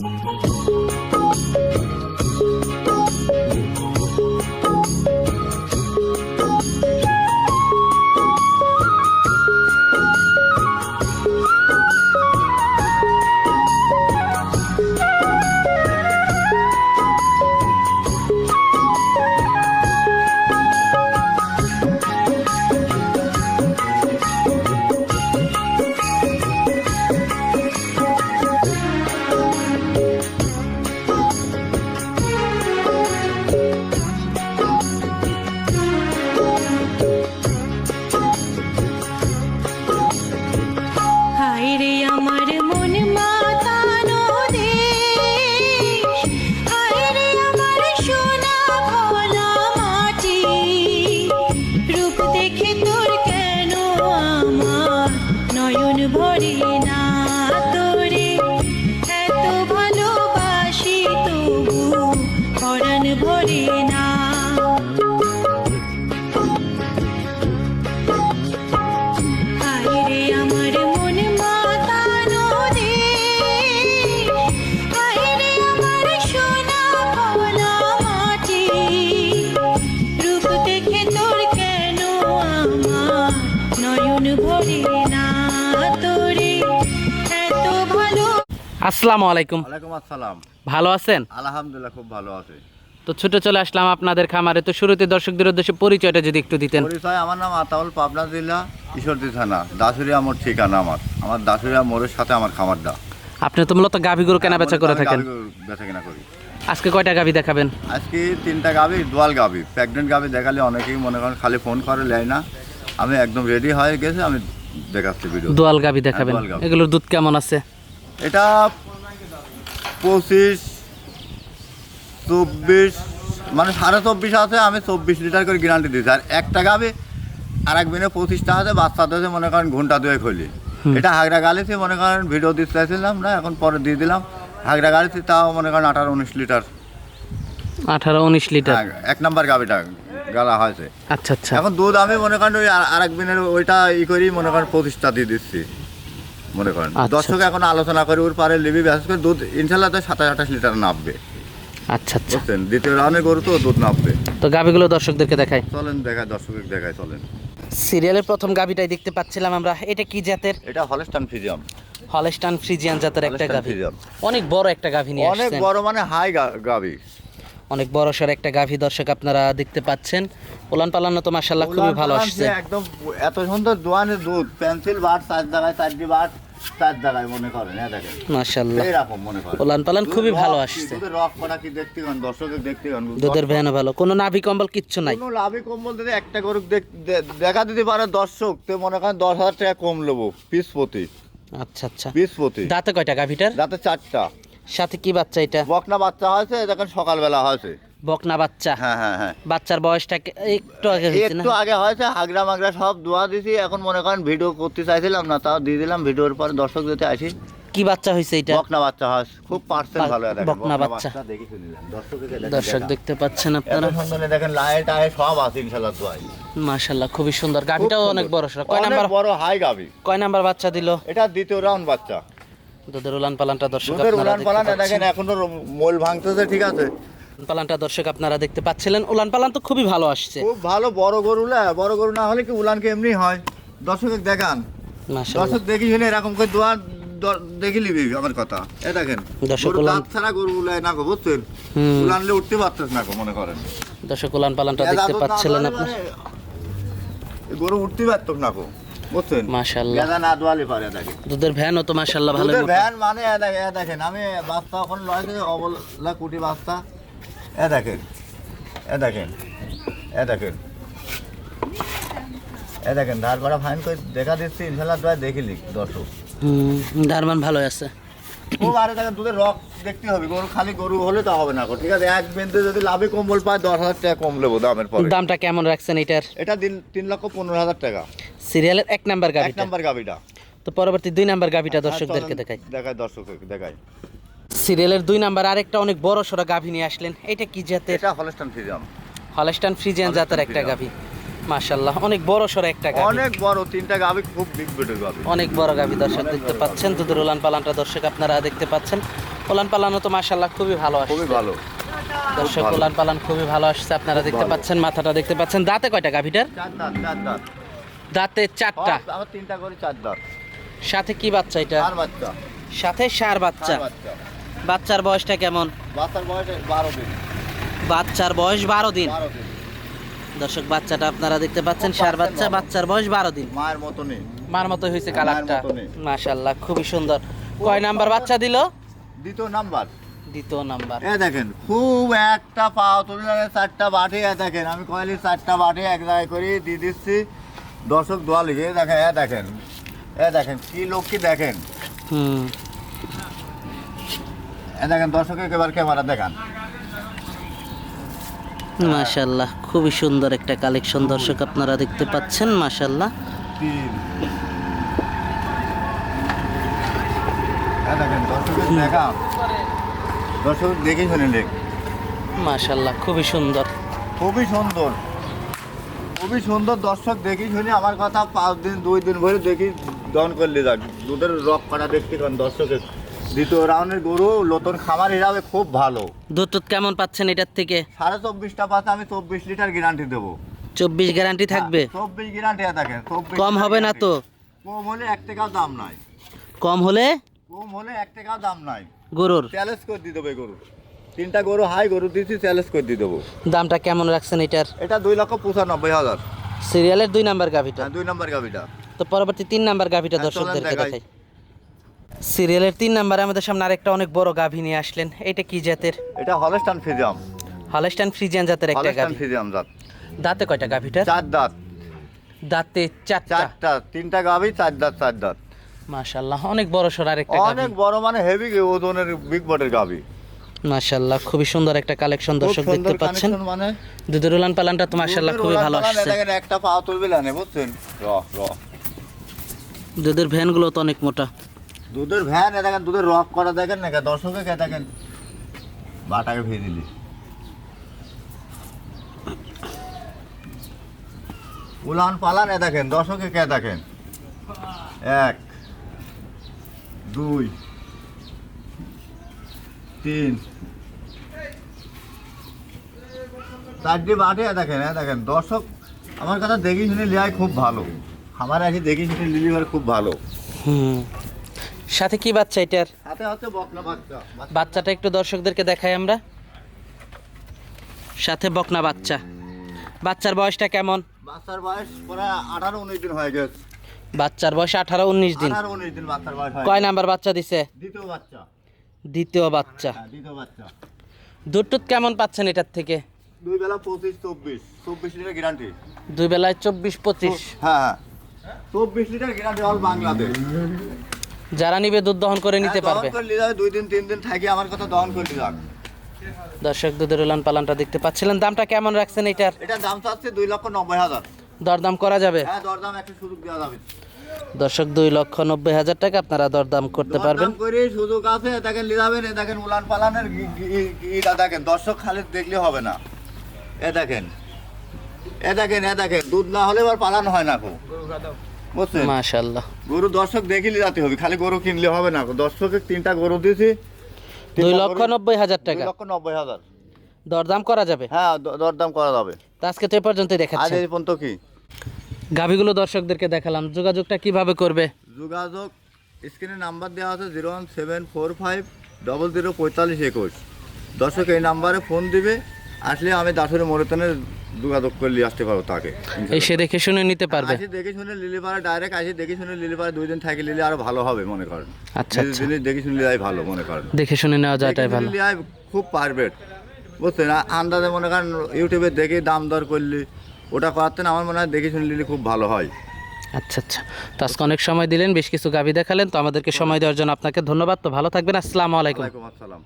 হায় আসসালামু আলাইকুম। ওয়ালাইকুম আসসালাম। ভালো আছেন? আলহামদুলিল্লাহ খুব ভালো আছে। তো ছুটে চলে আসলাম আপনাদের খামারে। তো শুরুতে দর্শকদের উদ্দেশ্যে পরিচয়টা যদি একটু দিতেন। পরিচয় আমার নাম আতাউল পাবনা জেলা ঈশ্বরদী থানা দাসুরিয়া মোড় ঠিকানা আমার। আমার দাসুরিয়া মোড়ের সাথে আমার খামারটা। আপনি তো মূলত গাভী গরু কেনা বেচা করে থাকেন। বেচা কেনা করি। আজকে কয়টা গাভী দেখাবেন? আজকে তিনটা গাভি দোয়াল গাভি। প্রেগনেন্ট গাভি দেখালে অনেকেই মনে করেন খালি ফোন করে নেয় না। আমি একদম রেডি হয়ে গেছে আমি দেখাচ্ছি ভিডিও দোয়াল গাভী দেখাবেন। এগুলোর দুধ কেমন আছে? এটা পঁচিশ চব্বিশ মানে সাড়ে চব্বিশ আছে আমি চব্বিশ লিটার করে গ্যারান্টি দিচ্ছি আর একটা গাবে আর এক পঁচিশটা আছে বাচ্চা দিয়েছে মনে করেন ঘণ্টা দুয়ে খুলি এটা হাগড়া গালিতে মনে করেন ভিডিও দিতে চাইছিলাম না এখন পরে দিয়ে দিলাম। হাগড়া গালিতে তাও মনে করেন আঠারো উনিশ লিটার। আঠারো উনিশ লিটার। হ্যাঁ, এক নাম্বার গাবিটা গালা হয়েছে। আচ্ছা আচ্ছা। এখন দুধ আমি মনে করেন ওই আর এক দিনের ওইটা ই করি মনে করেন পঁচিশটা দিয়ে দিচ্ছি। মনে করেন। আচ্ছা, দর্শক এখন আলোচনা করে ওর পারে লিবি বিশেষ করে দুধ ইনশাল্লাহ তো সাতাশ আঠাশ লিটার নামবে। আচ্ছা আচ্ছা। বুঝছেন? দ্বিতীয় রাউন্ডে গরু তো দুধ নামবে। তো গাভীগুলো দর্শকদেরকে দেখাই। চলেন দেখায় দর্শক দেখায় চলেন। সিরিয়ালের প্রথম গাভীটাই দেখতে পাচ্ছিলাম আমরা। এটা কি জাতের? এটা হলস্টান ফিজিয়াম হলেস্টান ফ্রিজিয়ান জাতের একটা গাভী। অনেক বড় একটা গাভী নিয়ে অনেক বড় মানে হাই গাবি অনেক বড় সর একটা গাভী দর্শক আপনারা দেখতে পাচ্ছেন। ওলান পালানো তো মাসাল্লাহ খুবই ভালো আসছে। একদম এত সুন্দর দোয়ানে দুধ পেন্সিল বাট চার জায়গায় চারটি বাট চার জায়গায় মনে করেন হ্যাঁ দেখেন। মাসাল্লাহ এইরকম মনে করেন। ওলান পালান খুবই ভালো আসছে। দুধের রস করা কি দেখতে গান দর্শকের দেখতে গান দুধের ভ্যানও ভালো। কোনো নাভি কম্বল কিচ্ছু নাই। কোনো লাভই কম বলতে যে একটা গরু দেখ- দিতে পারে দর্শক তো মনে করেন দশ হাজার টাকা কম নেব পিস প্রতি। আচ্ছা আচ্ছা। পিস প্রতি। দাঁতে কয়টা গাভীটার? রাতে চারটা। সাথে কি বাচ্চা এটা? বকনা বাচ্চা হয়েছে দেখেন সকালবেলা হয়েছে। বকনা বাচ্চা? হ্যাঁ হ্যাঁ হ্যাঁ। বাচ্চার বয়সটা একটু আগে হয়েছে না? একটু আগে হয়েছে হাগরা মাগরা সব দোয়া দিছি। এখন মনে করেন ভিডিও করতে চাইছিলাম না তাও দিয়ে দিলাম। ভিডিওর পর দর্শক যেতে আসি কি বাচ্চা হয়েছে এটা? বকনা বাচ্চা হয়েছে। খুব পার্সেন্ট ভালো বকনা বাচ্চা। দর্শক দেখতে পাচ্ছেন আপনারা। সুন্দর দেখেন লাইট আয় সব আছে ইনশাল্লাহ দোয়াই মাশাল্লাহ খুবই সুন্দর। গাভীটাও খুব অনেক বড় সড় কয় নাম্বার? বড় হাই গাবি। কয় নাম্বার বাচ্চা দিল? এটা দ্বিতীয় রাউন্ড বাচ্চা। দুধের উলান পালানটা দর্শক উলান পালান। দেখেন এখনও মোল ভাঙতেছে ঠিক আছে? পালানটা দর্শক আপনারা দেখতে পাচ্ছিলেন। উলান পালান তো খুবই ভালো আসছে। খুব ভালো বড় গরু না বড় গরু না হলে কি উলানকে এমনি হয়? দর্শকের দেখান। দর্শক দেখি শুনে এরকম করে দোয়া দেখি লিবি আমার কথা। এ দেখেন দর্শক উলান- ছাড়া গরু উলায় না গো বুঝছেন। উলানলে উঠতে পারতেছ না গো মনে করেন। দর্শক উলান পালানটা দেখতে পাচ্ছিলেন আপনার মানে গরু উঠতে পারতো না গো। বুঝছেন? মাশাল্লাহ না দোয়ালে পারে দেখেন। দুধের ভ্যানও তো মাশাল্লাহ ভালো দুধের ভ্যান মানে এ দেখেন এ দেখেন আমি বাস্তা ওখানে লয়েছে অবলা কুটি বাস্তা এ দেখেন এ দেখেন এ দেখেন। এ দেখেন ধার ভাড়া ফাইন করে দেখা দিচ্ছি ইনশাল্লাহ দেখিলি দর্শক। হুম দারমান ভালো আছে। খুব আরে দেখেন দুধের রক দেখতে হবে গরু খালি গরু হলে তো হবে না গো, ঠিক আছে? এক বেন্দে যদি লাভে কম্বল পায় দশ হাজার টাকা কম নেব দামের পরে। দামটা কেমন রাখছেন এটার? এটা দিন তিন লক্ষ পনেরো হাজার টাকা। সিরিয়ালের এক নাম্বার এক নাম্বার গাবিটা তো পরবর্তী দুই নাম্বার গাভিটা হ্যাঁ, দর্শকদেরকে দেখাই। দেখাই দেখাই। সিরিয়ালের দুই নাম্বার আরেকটা অনেক বড় সড়ো গাভী নিয়ে আসলেন। এটা কি জাতের? এটা হলস্টান হলস্টান ফ্রিজিয়ান জাতের একটা। গাভী। মাশাল্লাহ অনেক বড় সড়ো একটা গাভী। অনেক বড় তিনটা গাবি খুব বিগ বেটের গাবি অনেক বড় গাভী দর্শক দেখতে পাচ্ছেন। দুধের উলান পালানটা দর্শক আপনারা দেখতে পাচ্ছেন। ওলান পালানো তো মাশাল্লাহ খুবই ভালো আসছে। খুবই ভালো। দর্শক। ওলান পালান খুবই ভালো আসছে। আপনারা দেখতে পাচ্ছেন মাথাটা দেখতে পাচ্ছেন। দাঁতে কয়টা গাভিটার? চার দাঁত দাঁত। দাঁতে চারটা। আমার তিনটা করে চার দাঁত। সাথে কি বাচ্চা এটা? চার বাচ্চা। সাথে সার বাচ্চা। বাচ্চার বয়সটা কেমন? বাচ্চার বয়স বারো দিন। বাচ্চার বয়স বারো দিন। দর্শক বাচ্চাটা আপনারা দেখতে পাচ্ছেন সার বাচ্চা বাচ্চার বয়স বারো দিন। মায়ের মতনই। মার মতো হয়েছে কালারটা। মাশাল্লাহ খুবই সুন্দর। কয় নাম্বার বাচ্চা দিল? দ্বিতীয় নাম্বার। দ্বিতীয় নাম্বার। এ দেখেন খুব একটা পাও তুলনায় চারটা বাটি দেখেন আমি কয়লি চারটা বাটি এক জায়গায় করে দিয়ে দিচ্ছি। দর্শক দোয়া লিখে এ দেখেন এ দেখেন এ দেখেন কি লোক কি দেখেন? হুম। এ দেখেন দর্শক একেবারে ক্যামেরা দেখান। মাশাল্লাহ খুবই সুন্দর একটা কালেকশন দর্শক আপনারা দেখতে পাচ্ছেন মাশাল্লাহ দর্শক দেখে শুনে দেখ মাশাল্লাহ খুবই সুন্দর। খুবই সুন্দর। খুবই সুন্দর দর্শক দেখি শুনি আমার কথা পাঁচ দিন দুই দিন ভরে দেখি দন করলে যাক দুধের রক করা দেখতে কারণ দর্শকের। দ্বিতীয় রাউন্ডের গরু নতুন খামার হিসাবে খুব ভালো। দুধ টুধ কেমন পাচ্ছেন এটার থেকে? সাড়ে চব্বিশটা পাতা আমি চব্বিশ লিটার গ্যারান্টি দেবো। চব্বিশ গ্যারান্টি থাকবে? চব্বিশ গ্যারান্টি থাকে কম হবে না তো? কম হলে এক টাকাও দাম নাই। কম হলে? কম হলে এক টাকাও দাম নাই। গরুর? চ্যালেঞ্জ করে দিতে হবে এই গরু। তিনটা গরু হাই গরু দিচ্ছি চ্যালেঞ্জ করে দিয়ে দেবো। দামটা কেমন রাখছেন এটার? এটা দুই লক্ষ পঁচানব্বই হাজার। সিরিয়ালের দুই নাম্বার গাভিটা? হ্যাঁ দুই নম্বর গাভিটা। তো পরবর্তী তিন নাম্বার গাভিটা হ্যাঁ, চলেন দর্শকদেরকে দেখাই। সিরিয়ালের তিন নাম্বারে আমাদের সামনে আরেকটা অনেক বড় গাভী নিয়ে আসলেন। এটা কি জাতের? এটা হলস্টান ফিজাম হলস্টাইন ফ্রিজিয়ান জাতের একটা হলস্টান গাভী। ফিজাম জাত। দাঁতে কয়টা গাভীটার? চার দাঁত। দাঁতে চারটা। চারটা। তিনটা গাভি চার দাঁত চার দাঁত। মাশাল্লাহ অনেক বড় সর আরেকটা অনেক বড় মানে হেভি ওজনের বিগ বটের গাভি। মাশাল্লাহ খুবই সুন্দর একটা কালেকশন দর্শক দেখতে পাচ্ছেন। মানে দুধের উলান পালানটা তো মাশাল্লাহ খুবই ভালো আসছে। দেখেন একটা পাও তুলবে না বুঝছেন? র র। দুধের ভ্যানগুলো তো অনেক মোটা। দুধের ভ্যান এ দেখেন দুধের রক করা দেখেন না দর্শকে কে দেখেন? বাটাকে ভেজে দিলি। উলান পালান এ দেখেন দর্শকে কে দেখেন? এক দুই তিন। চারটি বাটে দেখেন এ দেখেন দর্শক আমার কথা দেখি শুনে খুব ভালো। আমার আগে দেখি শুনে লিলিভার খুব ভালো। হুম। সাথে কি বাচ্চা এটার? হাতে হাতে বকনা বাচ্চা। বাচ্চাটা একটু দর্শকদেরকে দেখাই আমরা। সাথে বকনা বাচ্চা। বাচ্চার বয়সটা কেমন? বাচ্চার বয়স প্রায় আঠারো উনিশ দিন হয়ে গেছে। বাচ্চার বয়স আঠারো উনিশ দিন। আঠারো উনিশ দিন বাচ্চার বয়স কয় নাম্বার বাচ্চা দিছে? দ্বিতীয় বাচ্চা। দ্বিতীয় বাচ্চা। হ্যাঁ দ্বিতীয় বাচ্চা। দুধ টুধ কেমন পাচ্ছেন এটার থেকে? দুই বেলা পঁচিশ চব্বিশ। চব্বিশ লিটার গ্যারান্টি দুই বেলায় চব্বিশ পঁচিশ। হ্যাঁ হ্যাঁ। চব্বিশ লিটার গ্যারান্টি অল বাংলাদেশ। যারা নিবে দুধ দহন করে নিতে হ্যাঁ, পারবে। দুই দিন তিন দিন থাকি আমার কথা দহন করলে যাক। দর্শক দুধের উলান পালানটা দেখতে পাচ্ছিলেন। দামটা কেমন রাখছেন এটার? এটা দাম চাচ্ছে দুই লক্ষ নব্বই হাজার। দরদাম করা যাবে? হ্যাঁ দরদাম একটা সুযোগ দেওয়া যাবে। দর্শক দুই লক্ষ নব্বই হাজার টাকা আপনারা দরদাম করতে পারবেন। দরদাম করে সুযোগ আছে দেখেন লিজাবেন এ দেখেন উলান পালানের এটা দেখেন দর্শক খালি দেখলে হবে না। এ দেখেন এ দেখেন এ দেখেন দুধ না হলে এবার পালানো হয় না বুঝছেন? মাশাল্লাহ গরু দর্শক দেখিলে যাতে হবে খালি গরু কিনলে হবে না দর্শকের তিনটা গরু দিয়েছি দুই লক্ষ নব্বই হাজার দুই টাকা লক্ষ নব্বই হাজার। দরদাম করা যাবে? হ্যাঁ দরদাম করা যাবে। আজকে তো এ পর্যন্তই আজ দেখাচ্ছেন এই পর্যন্ত কি? গাভিগুলো দর্শকদেরকে দেখালাম। যোগাযোগটা কীভাবে করবে? যোগাযোগ স্ক্রিনে নাম্বার দেওয়া আছে zero one seven four five double zero পঁয়তাল্লিশ একুশ। দর্শক এই নাম্বারে ফোন দিবে আসলে আমি দাসুরি মরিতনের যোগাযোগ করে নিয়ে আসতে পারব তাকে। এসে দেখে শুনে নিতে পারবে। আসি দেখে শুনে লিলিপাড়া ডাইরেক্ট আসি দেখে শুনে লিলিপাড়া দুই দিন থাকি লিলে আরও ভালো হবে মনে করেন। আচ্ছা, আচ্ছা। জিনিস দেখে শুনে লিলাই ভালো মনে করেন। দেখে শুনে নেওয়া যাওয়াটাই ভালো। লিয়াই খুব পারফেক্ট বুঝছেন? আ- আন্দাজে মনে করেন ইউটিউবে দেখে দাম দর করলি ওটা করাতেন আমার মনে হয় দেখে শুনে নিলে খুব ভালো হয়। আচ্ছা আচ্ছা। তো আজকে অনেক সময় দিলেন বেশ কিছু গাভি দেখালেন তো আমাদেরকে সময় দেওয়ার জন্য আপনাকে ধন্যবাদ। তো ভালো থাকবেন আসসালামু আলাইকুম। আসসালাম।